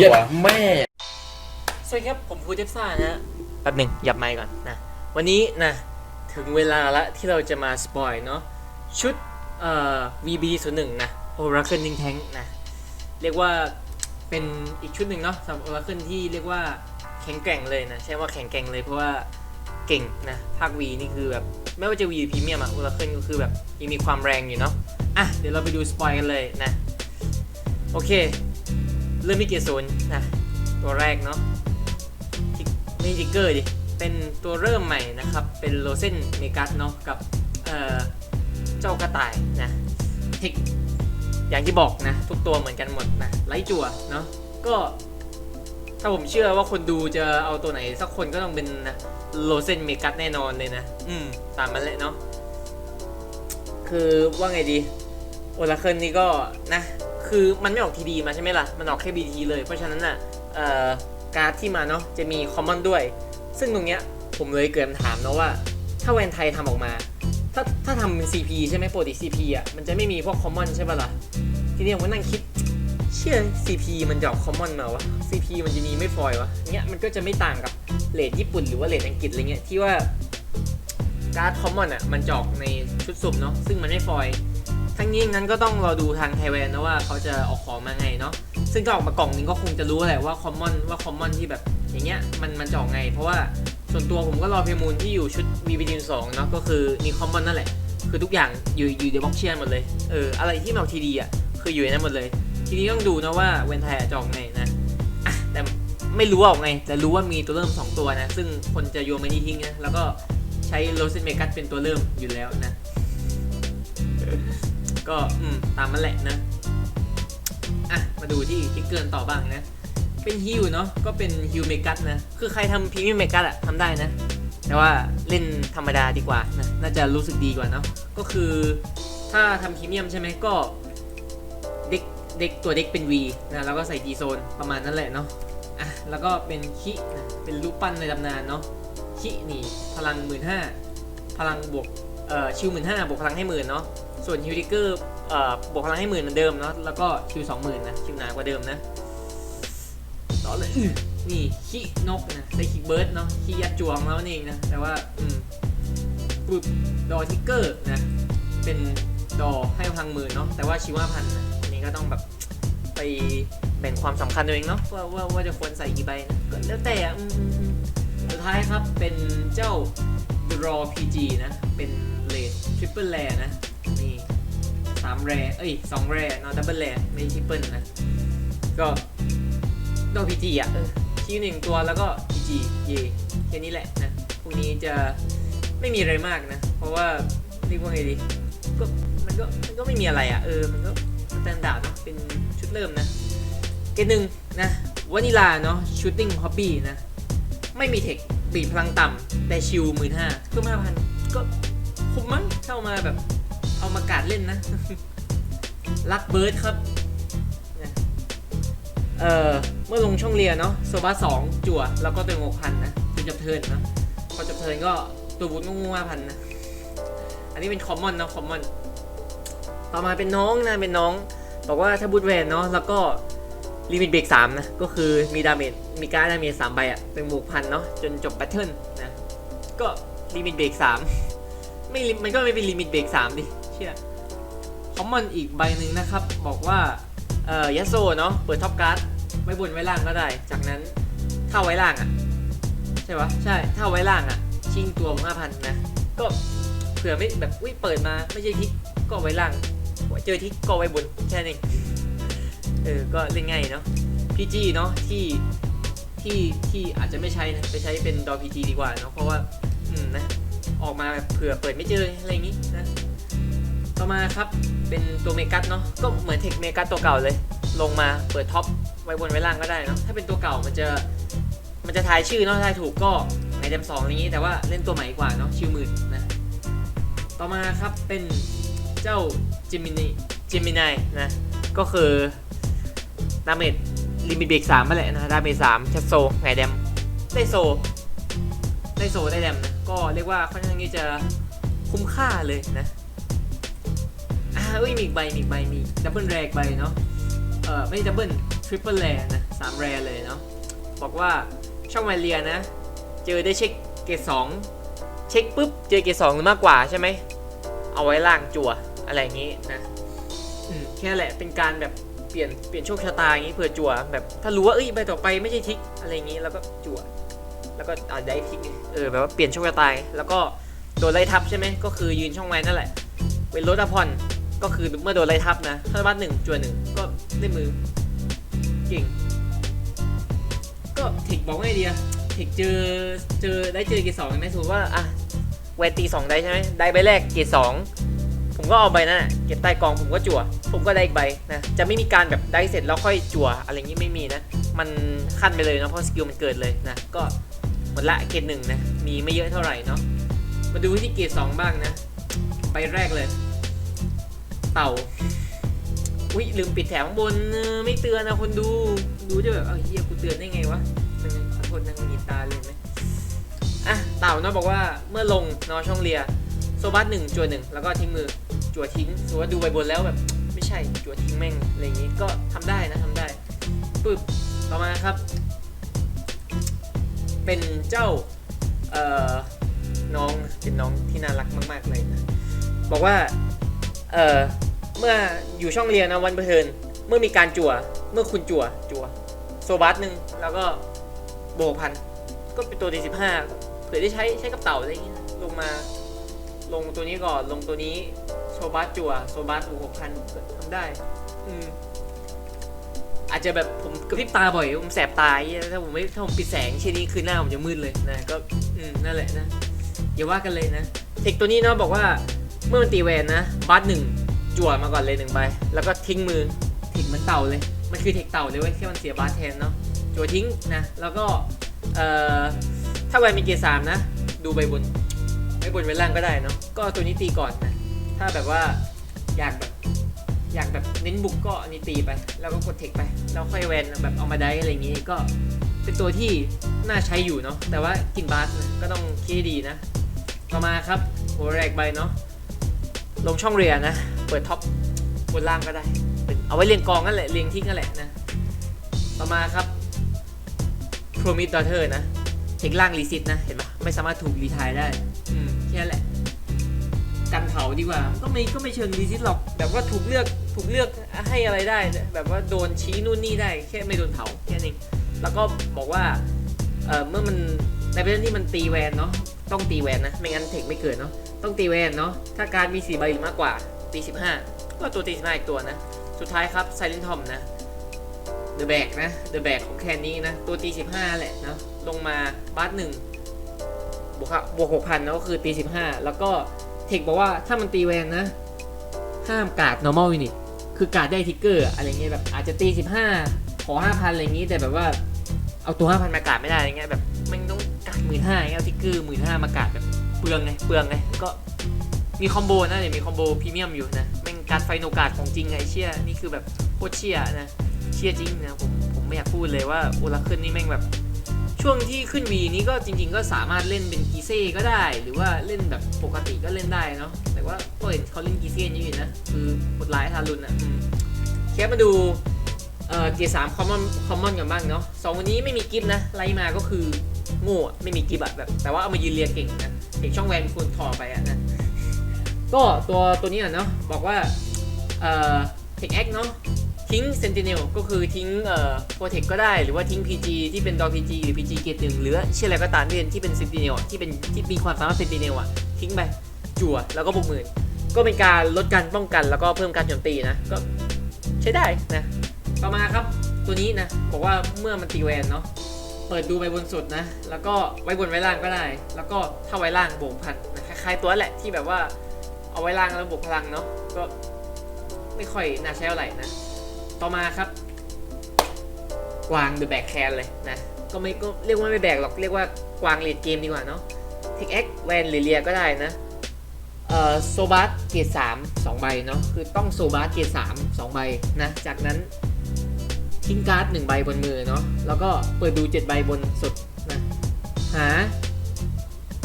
เหี้ยแม่ สวัสดีครับ ผมภูเทพซ่านะฮะแป๊บหนึ่งหยับไมค์ก่อนนะ วันนี้นะ ถึงเวลาละที่เราจะมาสปอยเนาะชุดเอ่อ VB 0 1นะ Oracle Ning Tank นะ เรียกว่าเป็นอีกชุดหนึ่งเนาะสำหรับ Oracle ที่เรียกว่าแข็งแกร่งเลยนะ ใช่ว่าแข็งแกร่งเลยเพราะว่าเก่งนะ ภาค V นี่คือแบบ ไม่ว่าจะ V หรือ Premium อะ Oracle ก็คือแบบยังมีความแรงอยู่เนาะอะเดี๋ยวเราไปดูสปอยกันเลยนะ โอเค เริ่มที่เกียร์ศูนย์นะตัวแรกเนาะทิกไม่ทิกเกอร์ดิ เป็นตัวเริ่มใหม่นะครับ เป็นโลเซนเมกัสเนาะกับเอ่อเจ้ากระต่ายนะทิกอย่างที่บอกนะ ทุกตัวเหมือนกันหมดนะไลจั่วเนาะก็ถ้าผมเชื่อว่าคนดูจะเอาตัวไหน สักคนก็ต้องเป็นนะโลเซนเมกัสแน่นอนเลยนะ อืม ตามมันแหละเนาะคือว่าไงดีโอลาเคิลนี่ก็นะ คือมันไม่ออกทีดีมาใช่ไหมล่ะ มันออกแค่บีทีเลย เพราะฉะนั้นอะการ์ดที่มาเนาะจะมีคอมมอนด้วย ซึ่งตรงเนี้ยผมเลยเกิดคำถามเนาะว่า ถ้าแวนไทยทำออกมา ถ้าถ้าทำเป็น CP ใช่ไหมปกติ CP อะมันจะไม่มีพวกคอมมอนใช่ป่ะล่ะ ทีนี้ผมก็นั่งคิดเชื่อ CP มันจะออกคอมมอนมาวะ CP มันจะมีไม่ฟอยวะเนี้ยมันก็จะไม่ต่างกับเลดญี่ปุ่นหรือว่าเลดอังกฤษอะไรเงี้ยที่ว่าการ์ดคอมมอนอะมันจะออกในชุดสุ่มเนาะซึ่งมันไม่ฟอย ทั้งนี้งั้นก็ต้องรอดูทางไทยแวนนะว่าเขาจะออกของมาไงเนาะซึ่งก็ออกมากล่องนึงก็คงจะรู้แหละว่าคอมมอนว่าคอมมอนที่แบบอย่างเงี้ยมันมันจะออกไง เพราะว่าส่วนตัวผมก็รอเพมูลที่อยู่ชุด v b d 2เนาะก็คือมีคอมมอนนั่นแหละ คือทุกอย่างอยู่อยู่ในบล็อกเชียนหมดเลยเอออะไรที่มาทีดีอะคืออยู่ในนั้นหมดเลย ทีนี้ต้องดูนะว่าเวนไทยจะออกไงนะอะแต่ไม่รู้ออกไงแต่รู้ว่ามีตัวเริ่ม 2 ตัวนะ ซึ่งคนจะโยนไม่นี่ทิ้งนะแล้วก็ใช้โรเซนเมกัสเป็นตัวเริ่มอยู่แล้วนะ ก็อืมตามมันแหละนะ อะ มาดูที่ทิกเกิลต่อบ้างนะ เป็นฮิวเนาะก็เป็นฮิวเมกัสนะ คือใครทำพรีเมียมเมกัสอะทำได้นะ แต่ว่าเล่นธรรมดาดีกว่านะน่าจะรู้สึกดีกว่าเนาะก็คือถ้าทำพรีเมียมใช่ไหมก็เด็กเด็กตัวเด็กเป็น V นะแล้วก็ใส่ G โซนประมาณนั้นแหละเนาะอะแล้วก็เป็นคินะเป็นรูปปั้นในตำนานเนาะคินี่พลังหมื่นห้าพลังบวกเอ่อชิวหมื่นห้าบวกพลังให้หมื่นเนาะ ส่วนฮิวดิเกอร์บวกพลังให้หมื่นเหมือนเดิมเนาะแล้วก็คิวสองหมื่นนะคิวหนากว่าเดิมนะต่อเลยอื้อนี่ขี้นกนะได้ขี้เบิร์ดเนาะขี้ยัดจวงแล้วนั่นเองนะแต่ว่าอืมปุ๊บดอทิกเกอร์นะเป็นดอให้พลังหมื่นเนาะแต่ว่าชิวห้าพันนะอันนี้ก็ต้องแบบไปแบ่งความสำคัญตัวเองเนาะว่าว่าว่าจะควรใส่กี่ใบนะก็แล้วแต่อะอืมอือสุดท้ายครับเป็นเจ้า Draw PG นะ เป็นเลดทริปเปิลแรนะนี่ สามแรเอ้ยสองแรเนาะดับเบิลแรไม่ทริปเปิลนะ ก็ดอกพีจีอะเออที่หนึ่งตัวแล้วก็พีจีเยแค่นี้แหละนะ พวกนี้จะไม่มีอะไรมากนะ เพราะว่าเรียกว่าไงดีก็มันก็มันก็ไม่มีอะไรอะ เออ มันก็สแตนดาร์ดเนาะเป็นชุดเริ่มนะ เกรดหนึ่งนะวานิลาเนาะชูตติ้งฮอบบี้นะ ไม่มีเทคบีบพลังต่ำแต่ชิวหมื่นห้าเพิ่มห้าพันก็คุ้มมั้งเข้ามาแบบ เอามากาดเล่นนะลักเบิร์ดครับ เออเมื่อลงช่องเรียนเนาะโซบาสองจั่ว แล้วก็ตัวหกพันนะจนจบเทิร์นนะพอจบเทิร์นก็ตัวบูทงูห้าพันนะ อันนี้เป็นคอมมอนนะคอมมอน ต่อมาเป็นน้องนะ เป็นน้อง บอกว่าถ้าบูทแวนเนาะแล้วก็ลิมิตเบรกสามนะ ก็คือมีดาเมจมีการดาเมจสามใบอะเป็นบวกพันเนาะจนจบแพทเทิร์นนะ ก็ลิมิตเบรกสามไม่มันก็ไม่เป็นลิมิตเบรกสามดิ เชื่อคอมมอนอีกใบหนึ่งนะครับ บอกว่าเอ่อยาโซเนาะเปิดท็อปการ์ดไว้บนไว้ล่างก็ได้ จากนั้นถ้าไว้ล่างอะใช่ปะใช่ถ้าไว้ล่างอะชิงตัวห้าพันนะ ก็เผื่อไม่แบบอุ้ยเปิดมาไม่ใช่ทิกก็ไว้ล่างเจอทิกก็ไว้บนแค่นั้เออก็เล่นง่ายเนาะ PG เนาะที่ที่ที่อาจจะไม่ใช้นะไปใช้เป็นดอ PG ดีกว่าเนาะเพราะว่าอืมนะออกมาแบบเผื่อเปิดไม่เจออะไรอย่างงี้นะ ต่อมาครับเป็นตัวเมกัสเนาะก็เหมือนเทคเมกัสตัวเก่าเลย ลงมาเปิดท็อปไว้บนไว้ล่างก็ได้เนาะถ้าเป็นตัวเก่ามันจะมันจะทายชื่อเนาะทายถูกก็ในเดมสองอย่างนี้แต่ว่าเล่นตัวใหม่กว่าเนาะชิวหมื่นนะต่อมาครับเป็นเจ้าจิมินีจิมินายนะก็คือดาเมจลิมิตเบรกสามมาแหละนะดาเมจสามแคสโซไงแดมได้โซได้โซได้แดมนะก็เรียกว่าค่อนข้างที่จะคุ้มค่าเลยนะ อ่าเอ้ยมีอีกใบมีอีกใบมีดับเบิลแรกใบเนาะเอ่อไม่ดับเบิลทริปเปิลแรนะสามแรเลยเนาะบอกว่าช่องมาเรียนะ เจอได้เช็คเกรดสองเช็คปุ๊บเจอเกรดสองหรือมากกว่าใช่ไหมเอาไว้ล่างจั่วอะไรอย่างนี้นะแค่แหละเป็นการแบบเปลี่ยนเปลี่ยนโชคชะตาอย่างนี้เผื่อจั่วแบบถ้ารู้ว่าเอ้ยใบต่อไปไม่ใช่ทิกอะไรอย่างนี้แล้วก็จั่วแล้วก็อาจได้ทิกเออแบบว่าเปลี่ยนโชคชะตาแล้วก็โดนไล่ทับใช่ไหมก็คือยืนช่องไว้นั่นแหละเป็นรถอพอน ก็คือเมื่อโดนไล่ทับนะ ถ้าบัตหนึ่งจั่วหนึ่งก็ได้มือ เก่ง ก็เทคบอกไงดีอะเทคเจอเจอได้เจอเกรดสองใช่ไหมสมมติว่าอะแวนตีสองได้ใช่ไหมได้ใบแรกเกรดสองผมก็เอาใบนั้นเก็บใต้กองผมก็จั่ว ผมก็ได้อีกใบนะจะไม่มีการแบบได้เสร็จแล้วค่อยจั่ว อะไรอย่างนี้ไม่มีนะ มันขั้นไปเลยนะเพราะสกิลมันเกิดเลยนะก็หมดละเกรดหนึ่งนะมีไม่เยอะเท่าไหร่เนาะมาดูที่เกรดสองบ้างนะใบแรกเลย เต่าอุ้ยลืมปิดแถบข้างบนไม่เตือนนะคนดูดูจะแบบเอาเฮียกูเตือนได้ไงวะมันขอโทษนะมีตาเลยไหมอะเต่าเนาะบอกว่าเมื่อลงนอช่องเรียโซบัสหนึ่งจัวหนึ่งแล้วก็ทิ้งมือจัวทิ้งสมมติว่าดูไปบนแล้วแบบ ไม่ใช่จัวทิ้งแม่งอะไรอย่างงี้ก็ทำได้นะทำได้ปึ๊บต่อมาครับ เป็นเจ้าเอ่อน้องเป็นน้องที่น่ารักมาก ๆเลยนะบอกว่า เอ่อเมื่ออยู่ช่องเรียนนะวันประเทินเมื่อมีการจั่ว เมื่อคุณจั่วจั่วโซบัสหนึ่งแล้วก็โบกพันก็เป็นตัวที่สิบห้าเผื่อได้ใช้ใช้กับเต่าอะไรอย่างเงี้ยลงมา ลงตัวนี้ก่อนลงตัวนี้โซบัสจั่วโซบัสบกหกพันทำได้ อืมอาจจะแบบผมกระพริบตาบ่อยผมแสบตายถ้าผมไม่ถ้าผมปิดแสงเช่นนี้คือหน้าผมจะมืดเลยนะก็อืมนั่นแหละนะอย่าว่ากันเลยนะเทคตัวนี้เนาะบอกว่า เมื่อมันตีแวนนะบัสหนึ่งจั่วมาก่อนเลยหนึ่งใบแล้วก็ทิ้งมือเทคเหมือนเต่าเลย มันคือเทคเต่าเลยเว้ยแค่มันเสียบาสแทนเนาะจั่วทิ้งนะแล้วก็เอ่อถ้าแวนมีเกียร์สามนะ ดูใบบนใบบนไว้ล่างก็ได้เนาะก็เอาตัวนี้ตีก่อนนะถ้าแบบว่าอยากแบบอยากแบบเน้นบุกก็อันนี้ตีไป แล้วก็กดเทคไปแล้วค่อยแวนแบบเอามาได้อะไรอย่างงี้ก็เป็นตัวที่น่าใช้อยู่เนาะแต่ว่ากินบาสนะก็ต้องคิดให้ดีนะ ต่อมาครับหัวแรกใบเนาะ ลงช่องเรียนนะ เปิดท็อปบนล่างก็ได้เป็นเอาไว้เรียงกองนั่นแหละ เรียงทิ้งนั่นแหละนะ ต่อมาครับ Promise Daughter นะ เทคล่างรีซิตนะ เห็นปะไม่สามารถถูกรีทายได้ อืมแค่นั้นแหละ กันเผาดีกว่า ก็ไม่ก็ไม่เชิงรีซิตหรอก แบบว่าถูกเลือกถูกเลือกให้อะไรได้แบบว่าโดนชี้นู่นนี่ได้ แค่ไม่โดนเผาแค่นั้นเองแล้วก็บอกว่า เอ่อเมื่อมันในประเด็นที่มันตีแวนเนาะ ต้องตีแวนนะ ไม่งั้นเทคไม่เกิดเนาะ ต้องตีแวนเนาะถ้าการมี4ใบหรือมากกว่าตี15 ก็ตัวตี15อีกตัวนะ สุดท้ายครับ Silent Tom นะ The Bag นะ The Bag ของแคนนี้นะ ตัวตี15 แหละนะลงมาบัสหนึ่งบวกบวกหกพันนะก็คือตี15 แล้วก็เทคบอกว่าถ้ามันตีแวนนะ ห้ามกาด normal unit คือกาดได้ทิกเกอร์อะไรเงี้ยแบบอาจจะตี 15 ขอ 5,000 อะไรอย่างงี้แต่แบบว่าเอาตัว 5,000 มากาดไม่ได้อะไรเงี้ยแบบมันต้องกาดหมื่นห้าเงี้ยเอาทิกเกอร์หมื่นห้ามากาดแบบ เปลืองไงเปลืองไงก็มีคอมโบนะเดี๋ยวมีคอมโบพรีเมียมอยู่นะแม่งการไฟโนกาดของจริงไงเชี่ยนี่คือแบบโคตรเชี่ยนะเชี่ยจริงนะผมผมไม่อยากพูดเลยว่าโอลาคิลนี่แม่งแบบ ช่วงที่ขึ้นวีนี้ก็จริง ๆ ก็สามารถเล่นเป็นกีเซ่ก็ได้ หรือว่าเล่นแบบปกติก็เล่นได้เนาะแต่ว่าก็เห็นเขาเล่นกีเซ่เยอะอยู่นะคือโหดร้ายทารุณอะแค่มาดูเอ่อเกียร์สามคอมมอนคอมมอนกันบ้างเนาะสองวันนี้ไม่มีกิฟต์นะไล่มาก็คือโง่ไม่มีกิฟต์อะแบบแต่ว่าเอามายืนเรียงเก่งนะ เอกช่องแวนควรถอดไปอะนะก็ตัวตัวนี้อะเนาะบอกว่าเอ่อเทคแอคเนาะทิ้งเซนติเนลก็คือทิ้งเอ่อโปรเทคก็ได้หรือว่าทิ้ง PG ที่เป็นดอ PG หรือ PG เกตหนึ่งหรือเชื่ออะไรก็ตามที่เป็นที่เป็นเซนติเนลที่เป็นที่มีความสามารถเซนติเนลอะทิ้งไปจั่วแล้วก็บวกหมื่นก็เป็นการลดการป้องกันแล้วก็เพิ่มการโจมตีนะก็ใช้ได้นะต่อมาครับตัวนี้นะบอกว่าเมื่อมันตีแวนเนาะ เปิดดูไปบนสุดนะ แล้วก็ไว้บนไว้ล่างก็ได้ แล้วก็ถ้าไว้ล่างบวกพันนะคล้ายๆตัวแหละที่แบบว่าเอาไว้ล่างแล้วบวกพลังเนาะก็ไม่ค่อยน่าใช้เท่าไหร่นะ ต่อมาครับ กวางเดอะแบกแคนเลยนะ ก็ไม่ก็เรียกว่าไม่แบกหรอกเรียกว่ากวางเลดเกมดีกว่าเนาะเทคแอคแวนหรือเลียก็ได้นะเอ่อโซบัสเกียร์สามสองใบเนาะคือต้องโซบัสเกียร์สามสองใบนะจากนั้น ทิ้งการ์ดหนึ่งใบบนมือเนาะแล้วก็เปิดดูเจ็ดใบบนสุดนะหา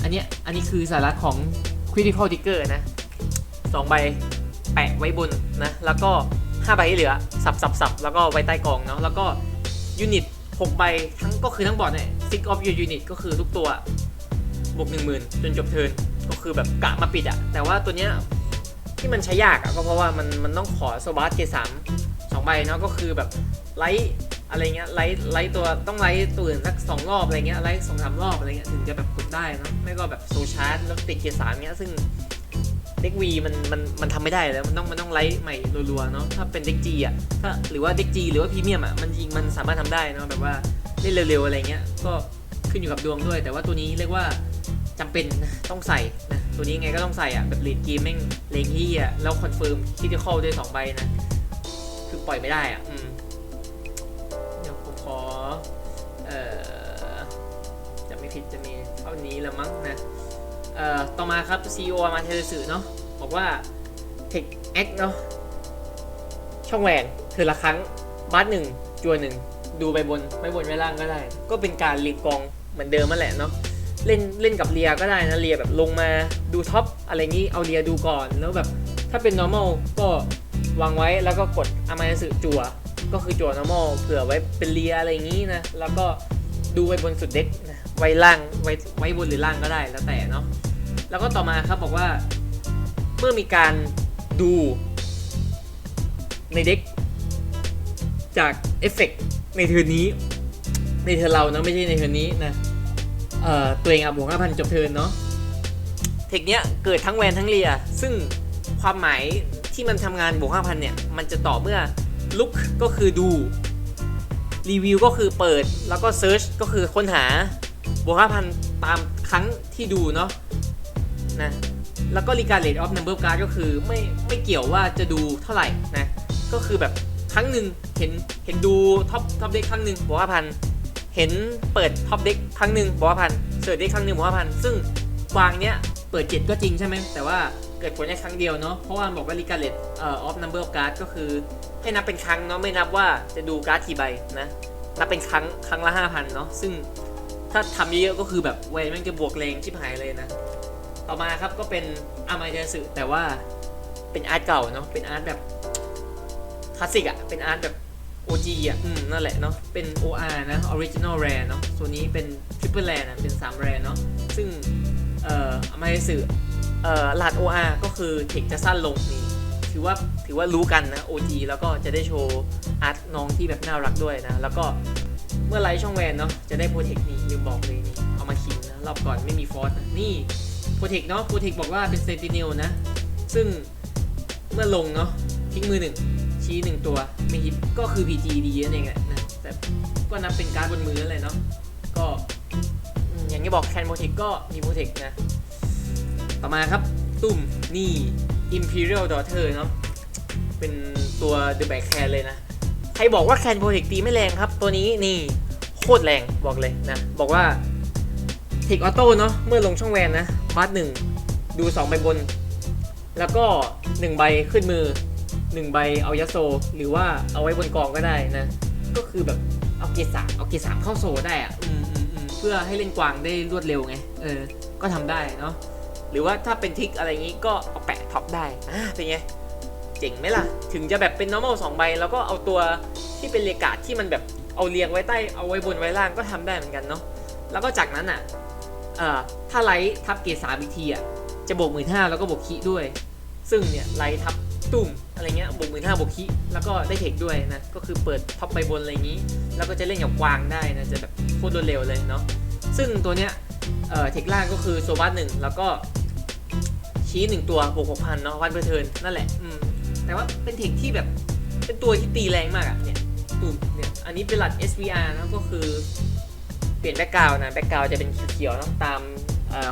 อันเนี้ยอันนี้คือสาระของ critical trigger นะสองใบแปะไว้บนนะแล้วก็ห้าใบที่เหลือสับสับสับแล้วก็ไว้ใต้กองเนาะแล้วก็ยูนิต6ใบทั้งก็คือทั้งบอร์ดเนี่ย six of your unit ก็คือทุกตัวบวก1 0,000จนจบเทิร์นก็คือแบบกะมาปิดอะแต่ว่าตัวเนี้ยที่มันใช้ยากอะก็เพราะว่ามันมันต้องขอโซบาสเกสามสองใบเนาะก็คือแบบ ไลท์อะไรเงี้ยไลท์ไลท์ตัวต้องไลท์ตัวอื่นสักสองรอบอะไรเงี้ยไลท์สองสามรอบอะไรเงี้ยถึงจะแบบกดได้นะไม่ก็แบบโซชาร์จแล้วติดเกียร์สามเงี้ยซึ่งเด็กวีมันมันมันทำไม่ได้แล้วมันต้องมันต้องไลท์ใหม่รัวๆเนาะถ้าเป็นเด็กจีอะถ้าหรือว่าเด็กจีหรือว่าพรีเมียมอะมันยิงมันสามารถทำได้เนาะแบบว่าเล่นเร็วๆอะไรเงี้ยก็ขึ้นอยู่กับดวงด้วย แต่ว่าตัวนี้เรียกว่าจำเป็นต้องใส่นะตัวนี้ไงก็ต้องใส่อะแบบเลดเกมแม่งเลงที่อะแล้วคอนเฟิร์มคิดที่เข้าด้วยสองใบนะคือปล่อยไม่ได้อะอืม ไม่ผิดจะมีเท่านี้ละมั้งนะ เอ่อ ต่อมาครับ CEO มาเทเลสึเนาะบอกว่า Tech X เนาะช่องแหวนเธอละครั้งบัสหนึ่งจัวหนึ่งดูไปบนไม่บนไม่ล่างก็ได้ ก็เป็นการรีกองเหมือนเดิมนั่นแหละเนาะเล่นเล่นกับเรียก็ได้นะเรียแบบลงมาดูท็อปอะไรงี้เอาเรียดูก่อนแล้วแบบถ้าเป็น normal ก็วางไว้แล้วก็กดอามาเทสึจัวก็คือจัว normal เผื่อไว้เป็นเรียอะไรอย่างงี้นะแล้วก็ดูไว้บนสุดเด็ก ไว้ล่างไว้ไว้บนหรือล่างก็ได้แล้วแต่เนาะแล้วก็ต่อมาครับบอกว่าเมื่อมีการดูในเด็กจากเอฟเฟกต์ในเทอร์นนี้ในเทอร์นเรานะไม่ใช่ในเทอร์นนี้นะเอ่อตัวเองอะบวกห้าพันจบเทิร์นเนาะเทคเนี้ยเกิดทั้งแวนทั้งเรีย ซึ่งความหมายที่มันทำงานบวกห้าพันเนี่ย มันจะต่อเมื่อลุกก็คือดูรีวิวก็คือเปิดแล้วก็เซิร์ชก็คือค้นหา บวกห้าพันตามครั้งที่ดูเนาะนะแล้วก็ regardless of number of card ก็คือไม่ไม่เกี่ยวว่าจะดูเท่าไหร่นะก็คือแบบครั้งหนึ่งเห็นเห็นดูท็อปท็อปเด็กครั้งหนึ่งบอกว่าพันเห็นเปิดท็อปเด็กครั้งหนึ่งบอกว่าพันเสิร์ชเด็กครั้งหนึ่งบอกว่าพันซึ่งวางเนี้ยเปิด7ก็จริงใช่ไหมแต่ว่าเกิดผลแค่ครั้งเดียวเนาะเพราะว่าบอกว่า regardless เอ่อ of number of card ก็คือให้นับเป็นครั้งเนาะไม่นับว่าจะดูการ์ดกี่ใบนะนับเป็นครั้งครั้งละ5,000เนาะซึ่ง ถ้าทำเยอะๆก็คือแบบเวยแมันจะบวกแรงชิบหายเลยนะ ต่อมาครับก็เป็นอามาเจสึแต่ว่าเป็นอาร์ตเก่าเนาะเป็นอาร์ตแบบคลาสสิกอะเป็นอาร์ตแบบ OG อะอืม นั่นแหละเนาะ เป็น OR นะ Original Rare เนาะส่วนนี้เป็น Triple Rare นะ เป็น 3 Rare เนาะ ซึ่ง เอ่ออามาเจสึเอ่อรหัส OR ก็คือเทคจะสั้นลงนี่ ถือว่า ถือว่ารู้กันนะ OG แล้วก็จะได้โชว์อาร์ตน้องที่แบบน่ารักด้วยนะ แล้วก็ เมื่อไลท์ช่องแวนเนาะจะได้โปรเทคนี่ลืมบอกเลยนี่เอามาคิงนะรอบก่อนไม่มีฟอสนะนี่โปรเทคเนาะโปรเทคบอกว่าเป็นเซนติเนลนะ ซึ่งเมื่อลงเนาะทิ้งมือหนึ่งชี้หนึ่งตัวไม่ฮิตก็คือ PG ดีนั่นเองแหละนะแต่ก็นับเป็นการดบนมือนั่นแหละเนาะก็อืมอย่างที่บอกแคนโปรเทคก็มีโปรเทคนะ ต่อมาครับตุ่มนี่ Imperial Daughter เนาะเป็นตัว The Back Can เลยนะ ใครบอกว่าแคนโปรเทคตีไม่แรงครับ ตัวนี้นี่โคตรแรงบอกเลยนะ บอกว่าเทคออโต้เนาะเมื่อลงช่องแวนนะบัสหนึ่งดู 2 ใบบน แล้วก็ 1 ใบขึ้นมือ 1 ใบเอายัโซ หรือว่าเอาไว้บนกองก็ได้นะ ก็คือแบบเอาเกียร์สามเอาเกียร์สามเข้าโซได้อะอืมเพื่อให้เล่นกวางได้รวดเร็วไง เออ ก็ทำได้เนาะหรือว่าถ้าเป็นทิกอะไรอย่างงี้ก็เอาแปะท็อปได้อ่าเป็นไง เจ๋งไหมล่ะ ถึงจะแบบเป็น normal 2 ใบ แล้วก็เอาตัวที่เป็นเรียกาดที่มันแบบเอาเรียงไว้ใต้เอาไว้บนไว้ล่างก็ทำได้เหมือนกันเนาะแล้วก็จากนั้นอะเอ่อถ้าไลท์ทับเกรดสามอีกทีอะจะบวกหมื่นห้าแล้วก็บวกคีด้วย ซึ่งเนี่ยไลท์ทับตุ่มอะไรเงี้ยบวกหมื่นห้าบวกคีแล้วก็ได้เทคด้วยนะก็คือเปิดท็อปไปบนอะไรอย่างนี้ แล้วก็จะเล่นกับกวางได้นะจะแบบโคตรรวดเร็วเลยเนาะซึ่งตัวเนี้ยเอ่อเทคล่างก็คือโซบัสหนึ่งแล้วก็ชี้หนึ่งตัวบวกหกพันเนาะวันเพอร์เทินนั่นแหละอืม แต่ว่าเป็นเทคที่แบบเป็นตัวที่ตีแรงมากอะเนี่ยตุ่มเนี่ย อันนี้เป็นหลัด SVR นะก็คือ เปลี่ยนแบ็กกราวนะ แบ็กกราวจะเป็นเขียวๆนะตาม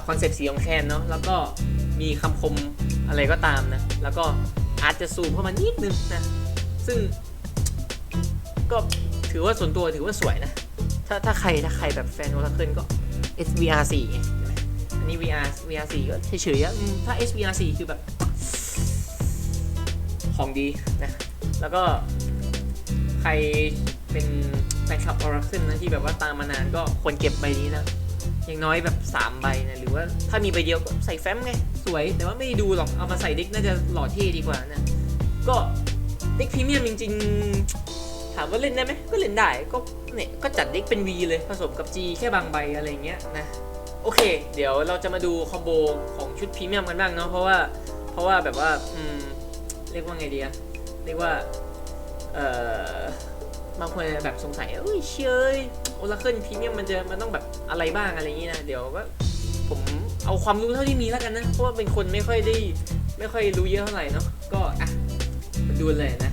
คอนเซปต์สีของแคนเนาะ แล้วก็มีคำคมอะไรก็ตามนะ แล้วก็อาจจะซูมเข้ามานิดนึงนะ ซึ่งก็ถือว่าส่วนตัวถือว่าสวยนะ ถ้าถ้าใครถ้าใครแบบแฟนโอลาเคิลก็ SVR 4ไงอันนี้ VR VR 4ก็เฉยๆอะอืมถ้า SVR 4คือแบบ ของดีนะ แล้วก็ใครเป็นแฟนคลับ Oracle นะที่แบบว่าตามมานานก็ควรเก็บใบนี้นะ อย่างน้อยแบบ 3 ใบนะ หรือว่าถ้ามีใบเดียวก็ใส่แฟ้มไง สวย แต่ว่าไม่ดูหรอก เอามาใส่ด็กน่าจะหล่อเท่ดีกว่านะ ก็ด็กพรีเมียมจริง ๆ ถามว่าเล่นได้ไหม ก็เล่นได้ ก็เนี่ย ก็จัดด็กเป็น V เลยผสมกับ G แค่บางใบอะไรเงี้ยนะ โอเค เดี๋ยวเราจะมาดูคอมโบของชุดพรีเมียมกันบ้างเนาะ เพราะว่า เพราะว่าแบบว่า อืม เรียกว่าไงดีอะเรียกว่า เอ่อบางคนแบบสงสัยเอ้ยเชยโอราเคิลพรีเมียมมันจะมันต้องแบบอะไรบ้างอะไรอย่างงี้นะ เดี๋ยวว่าผมเอาความรู้เท่าที่มีแล้วกันนะ เพราะว่าเป็นคนไม่ค่อยได้ไม่ค่อยรู้เยอะเท่าไหร่เนาะ ก็อะมาดูเลยนะ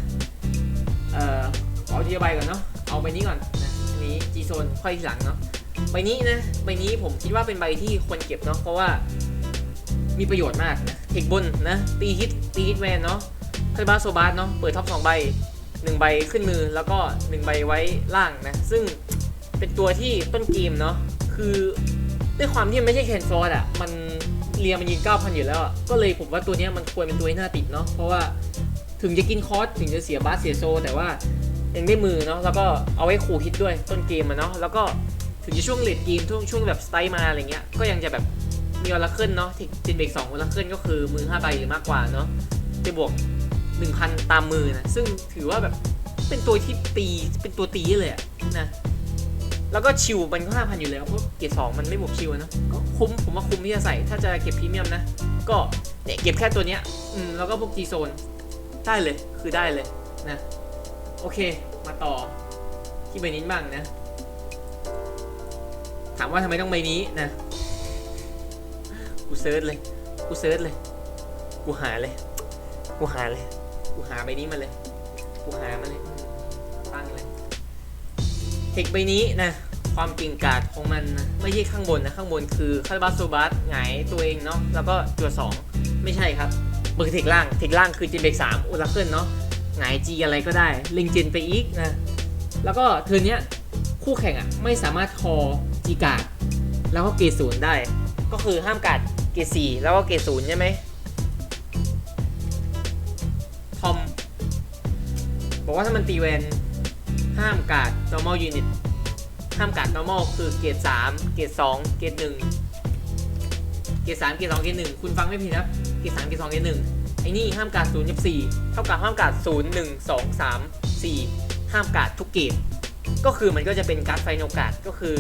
เอ่อขอาทีละใบก่อนเนาะ เอาใบนี้ก่อนนะอันนี้ G zone ค่อยทีหลังเนาะ ใบนี้นะ ใบนี้ผมคิดว่าเป็นใบที่ควรเก็บเนาะ เพราะว่ามีประโยชน์มากนะเทคบนนะ ตีฮิตตีฮิตแวนเนาะ คาริบาโซบาสเนาะเปิดท็อปสองใบหนึ่งใบขึ้นมือแล้วก็หนึ่งใบไว้ล่างนะ ซึ่งเป็นตัวที่ต้นเกมเนาะคือด้วยความที่ไม่ใช่แคนฟอร์ดอะมันเรียมันยืน9,000 อยู่แล้วอะก็เลยผมว่าตัวนี้มันควรเป็นตัวที่น่าติดเนาะเพราะว่าถึงจะกินคอสถึงจะเสียบาสเสียโซ แต่ว่ายังได้มือเนาะแล้วก็เอาไว้ขู่ฮิตด้วยต้นเกมอะเนาะแล้วก็ถึงจะช่วงเลดเกมช่วงช่วงแบบสไตล์มาอะไรเงี้ยก็ยังจะแบบมีออร์เคิลเนาะเจนเบกสองออร์เคิลก็คือมือ5ใบหรือมากกว่าเนาะจะบวก 1,000 ตามมือนะ ซึ่งถือว่าแบบเป็นตัวที่ตีเป็นตัวตีเลยอะนะ แล้วก็ชิวมันก็5,000 อยู่แล้ว เพราะเกรดสองมันไม่บวกชิวนะก็คุ้มผมว่าคุ้มที่จะใส่ ถ้าจะเก็บพรีเมียมนะ ก็เนี่ยเก็บแค่ตัวเนี้ยอืมแล้วก็พวกจีโซนได้เลยคือได้เลยนะ โอเคมาต่อที่ใบนี้บ้างนะ ถามว่าทำไมต้องใบนี้นะกูเซิร์ชเลยกูเซิร์ชเลยกูหาเลยกูหาเลย กูหาใบนี้มาเลย กูหามาเลยตั้งเลย เทคใบนี้นะ ความเก่งกาจของมันนะ ไม่ใช่ข้างบนนะ ข้างบนคือคาร์บัสโซบัสหงายตัวเองเนาะ แล้วก็ตัวสองไม่ใช่ครับเบอร์เทคล่าง เทคล่างคือเจนเบกสามอุลาเคิลเนาะหงายจีอะไรก็ได้ เล็งเจนไปอีกนะ แล้วก็เทอร์นเนี้ยคู่แข่งอะไม่สามารถคอจีการ์ดแล้วก็เกรดศูนย์ได้ ก็คือห้ามกาดเกรดสี่แล้วก็เกรดศูนย์ใช่ไหม บอกว่าถ้ามันตีแวนห้ามกาด normal unit ห้ามกาด normal คือเกรดสามเกรดสองเกรดหนึ่งเกรดสามเกรดสองเกรดหนึ่งคุณฟังไม่ผิดครับเกรดสามเกรดสองเกรดหนึ่งไอ้นี่ห้ามกาดศูนย์กับสี่เท่ากับห้ามกาดศูนย์หนึ่งสองสามสี่ห้ามกาดทุกเกรดก็คือมันก็จะเป็นการ์ดไฟโนการ์ดก็คือ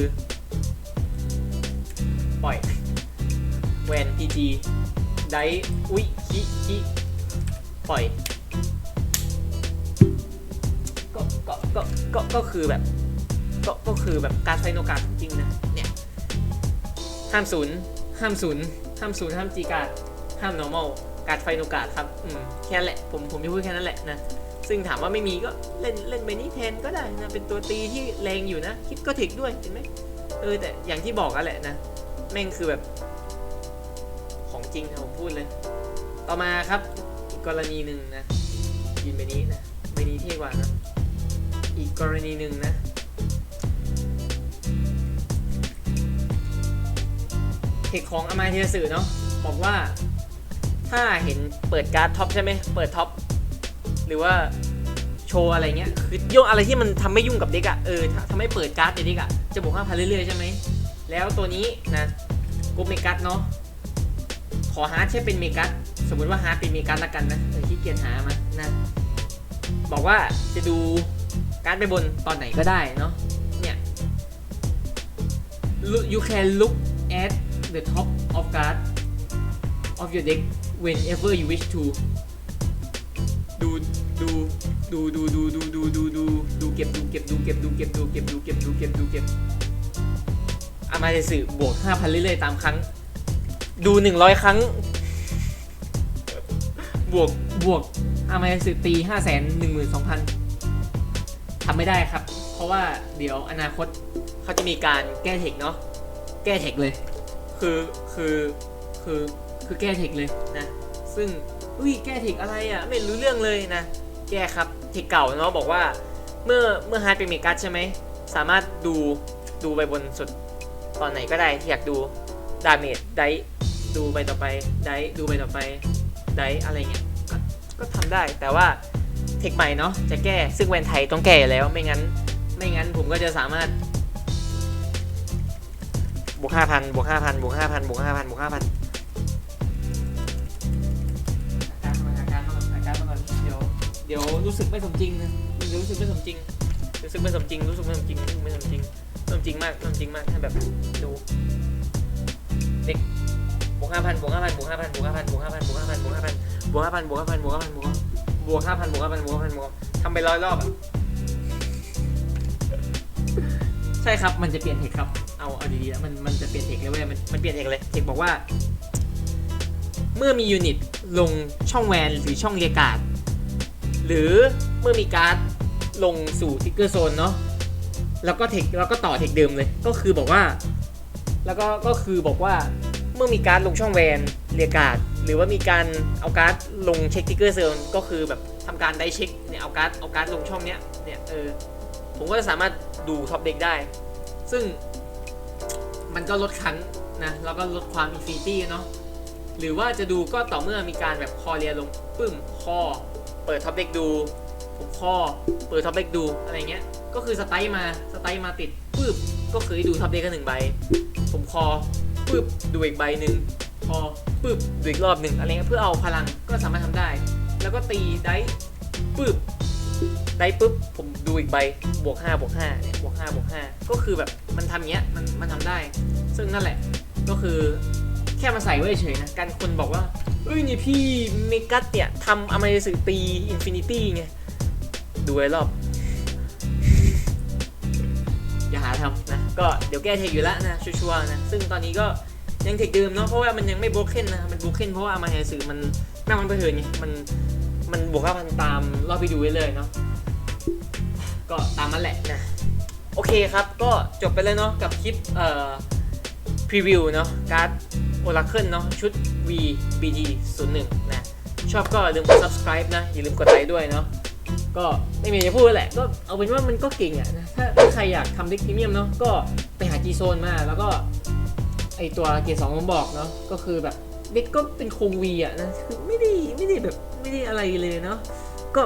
ปล่อยแวนพีจีไดอุ้ยคิคิปล่อย ก็ก็ก็คือแบบก็ก็คือแบบการไฟโนการดจริงๆนะเนี่ยห้ามศูนย์ห้ามศูนย์ห้ามศูนย์ห้ามจีการห้าม normal การไฟโนกาดครับอืมแค่นั้นแหละผมผมจะพูดแค่นั้นแหละนะซึ่งถามว่าไม่มีก็เล่นเล่นไปนี้แทนก็ได้นะเป็นตัวตีที่แรงอยู่นะคิดก็เทคด้วยเห็นไหมเออแต่อย่างที่บอกกันแหละนะแม่งคือแบบของจริงนะผมพูดเลย ต่อมาครับอีกกรณีหนึ่งนะยินไปนี้นะใบนี้เท่กว่านะ อีกกรณีหนึ่งนะเทคของอามาเทสึเนาะบอกว่าถ้าเห็นเปิดการ์ดท็อปใช่ไหมเปิดท็อปหรือว่าโชว์อะไรเงี้ยคือโยงอะไรที่มันทำไม่ยุ่งกับเด็กอะเออทำให้เปิดการ์ดในเด็กอะจะบวกห้าพันเรื่อยๆใช่ไหมแล้วตัวนี้นะกูเมกัสเนาะขอฮาร์ดใช่เป็นเมกัสสมมุติว่าฮาร์ดเป็นเมกัสละกันนะเออขี้เกียจหามานะบอกว่าจะดู การ์ดไปบนตอนไหนก็ได้เนาะเนี่ย you can look at the top of card of your deck whenever you wish to ดูดูดูดูดูดูดูดูดูดูเก็บดูเก็บดูเก็บดูเก็บดูเก็บดูเก็บดูเก็บดูเก็บอามาเดสึบวก5,000เรื่อยๆตามครั้ง ดู100ครั้ง บวกบวกอามาเดสึตี5 1 2 0 0 0 ทำไม่ได้ครับ เพราะว่าเดี๋ยวอนาคตเขาจะมีการแก้เทคเนาะแก้เทคเลย คือคือคือคือแก้เทคเลยนะ ซึ่งอุ้ยแก้เทคอะไรอะไม่รู้เรื่องเลยนะ แก้ครับเทคเก่าเนาะบอกว่าเมื่อเมื่อฮาร์ดเป็นเมกัสใช่ไหมสามารถดูดูไปบนสุดตอนไหนก็ได้ที่อยากดูดาเมจได้ดูไปต่อไปได้ดูไปต่อไปได้อะไรเงี้ยก็ก็ทำได้แต่ว่า เทคใหม่เนาะจะแก้ซึ่งแวนไทยต้องแก้อยู่แล้วไม่งั้น ไม่งั้นผมก็จะสามารถบวกห้าพันบวกห้าพันบวกห้าพันบวกห้าพันบวกห้าพันอาการมาอาการมาอาการมาก่อนเดี๋ยวเดี๋ยวรู้สึกไม่สมจริงนะเดี๋ยวรู้สึกไม่สมจริงรู้สึกไม่สมจริงรู้สึกไม่สมจริงรู้สึกไม่สมจริงไม่สมจริงมากไม่สมจริงมากถ้าแบบดูเด็กบวกห้าพันบวกห้าพันบวกห้าพันบวกห้าพันบวกห้าพันบวกห้าพันบวกห้าพันบวกห้าพันบวกห้าพันบวกห้าพันบวกบวกห้าพัน บวกห้าพันบวกห้าพันบวกทำไปร้อยรอบอะ ใช่ครับ มันจะเปลี่ยนเทคครับ เอา เอาดีๆนะมัน มันจะเปลี่ยนเทคเลยเว้ย มัน มันเปลี่ยนเทคเลย เทคบอกว่า เมื่อมียูนิตลงช่องแวนหรือช่องเรียกการ์ดหรือเมื่อมีการ์ดลงสู่ทิกเกอร์โซนเนาะ แล้วก็เทคแล้วก็ต่อเทคเดิมเลย ก็คือบอกว่า แล้วก็ ก็คือบอกว่า เมื่อมีการ์ดลงช่องแวนเรียกการ์ด หรือว่ามีการเอาการ์ดลงเช็คทิกเกอร์โซนก็คือแบบทำการได้เช็คเนี่ยเอาการ์ดเอาการ์ดลงช่องเนี้ยเนี่ยเออผมก็จะสามารถดูท็อปเด็กได้ ซึ่งมันก็ลดคันนะแล้วก็ลดความอินฟินิตี้เนาะหรือว่าจะดูก็ต่อเมื่อมีการแบบคอเรียลงปึ้มคอเปิดท็อปเด็กดูผมคอเปิดท็อปเด็กดูอะไรเงี้ยก็คือสไตล์มาสไตล์มาติดปึ๊บก็คือดูท็อปเด็กกันหนึ่งใบ ผมคอปึ๊บดูอีกใบหนึ่ง อปึ๊บดูอีกรอบหนึ่งอะไรเงี้ยเพื่อเอาพลังก็สามารถทำได้ แล้วก็ตีได้ปึ๊บได้ปึ๊บผมดูอีกใบบวก5บวก5เนี่ยบวก5บวก5ก็คือแบบมันทำเงี้ยมันมันทำได้ ซึ่งนั่นแหละก็คือแค่มาใส่ไว้เฉยนะกันคนบอกว่าเอ้ยนี่พี่เมกัสเนี่ยทำอเมริสตีอินฟินิตี้ไงดูไว้รอบ อย่าหาทำนะ ก็เดี๋ยวแก้เทคอยู่แล้วนะ ชัวร์ๆนะ ซึ่งตอนนี้ก็ ยังเทคเดิมเนาะเพราะว่ามันยังไม่โบรกเคนนะมันโบรกเคนเพราะว่าอเมริสึมันแม่มันไปเถินไงมันมันบวกห้าพันตามรอบไปดูไว้เลยเนาะก็ตามมันแหละนะโอเคครับก็จบไปเลยเนาะกับคลิปเอ่อพรีวิวเนาะการ์ดโอราเคิลเนาะชุด V BT 0 1 นะชอบก็อย่าลืมกด subscribe นะ อย่าลืมกดไลค์ด้วยเนาะก็ไม่มีอะไรจะพูดแหละ ก็เอาเป็นว่ามันก็เก่งอะนะถ้าถ้าใครอยากทำเด็กพรีเมียมเนาะก็ไปหา G Zone มาแล้วก็ ไอตัวเกียร์สองผมบอกเนาะก็คือแบบเด็กก็เป็นโครงวีอะนะคือไม่ได้ไม่ได้แบบไม่ได้อะไรเลยเนาะก็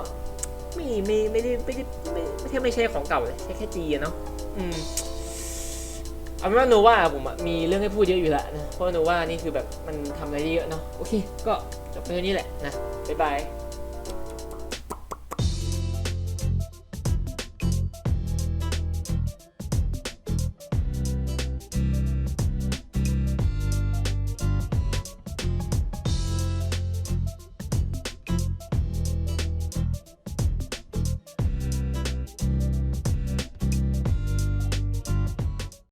ไม่ไม่ไม่ได้ไม่ได้ไม่ไม่ใช่ไม่ใช่ของเก่าเลยใช้แค่จีอะเนาะอืมเอาเป็นว่าโนว่าผมอะมีเรื่องให้พูดเยอะอยู่แล้วนะเพราะโนว่านี่คือแบบมันทำอะไรได้เยอะเนาะโอเค ก็จบไปเท่านี้แหละนะบ๊ายบาย